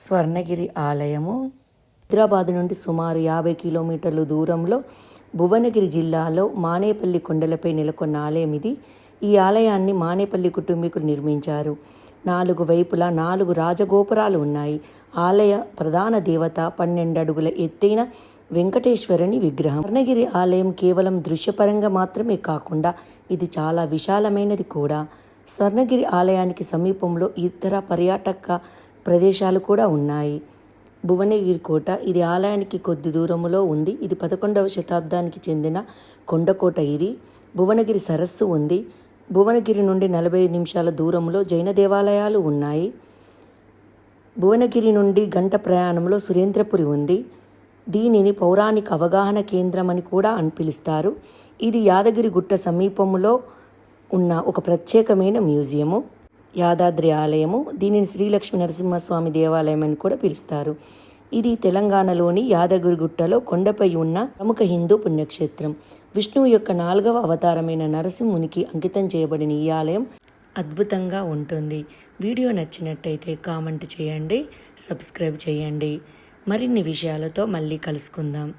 స్వర్ణగిరి ఆలయము. హైదరాబాద్ నుండి సుమారు యాభై కిలోమీటర్లు దూరంలో భువనగిరి జిల్లాలో మానేపల్లి కొండలపై నెలకొన్న ఆలయం ఇది. ఈ ఆలయాన్ని మానేపల్లి కుటుంబీకులు నిర్మించారు. నాలుగు వైపులా నాలుగు రాజగోపురాలు ఉన్నాయి. ఆలయ ప్రధాన దేవత పన్నెండు అడుగుల ఎత్తైన వెంకటేశ్వరుని విగ్రహం. స్వర్ణగిరి ఆలయం కేవలం దృశ్యపరంగా మాత్రమే కాకుండా ఇది చాలా విశాలమైనది కూడా. స్వర్ణగిరి ఆలయానికి సమీపంలో ఇతర పర్యాటక ప్రదేశాలు కూడా ఉన్నాయి. భువనగిరి కోట ఇది ఆలయానికి కొద్ది దూరంలో ఉంది. ఇది పదకొండవ శతాబ్దానికి చెందిన కొండకోట ఇది. భువనగిరి సరస్సు ఉంది. భువనగిరి నుండి నలభై నిమిషాల దూరంలో జైన దేవాలయాలు ఉన్నాయి. భువనగిరి నుండి గంట ప్రయాణంలో సురేంద్రపురి ఉంది. దీనిని పౌరాణిక అవగాహన కేంద్రం అని కూడా అని పిలుస్తారు. ఇది యాదగిరి గుట్ట సమీపంలో ఉన్న ఒక ప్రత్యేకమైన మ్యూజియము. యాదాద్రి ఆలయము దీనిని శ్రీలక్ష్మీ నరసింహస్వామి దేవాలయం అని కూడా పిలుస్తారు. ఇది తెలంగాణలోని యాదగిరిగుట్టలో కొండపై ఉన్న ప్రముఖ హిందూ పుణ్యక్షేత్రం. విష్ణువు యొక్క నాలుగవ అవతారమైన నరసింహునికి అంకితం చేయబడిన ఈ ఆలయం అద్భుతంగా ఉంటుంది. వీడియో నచ్చినట్టయితే కామెంట్ చేయండి సబ్స్క్రైబ్ చేయండి. మరిన్ని విషయాలతో మళ్ళీ కలుసుకుందాం.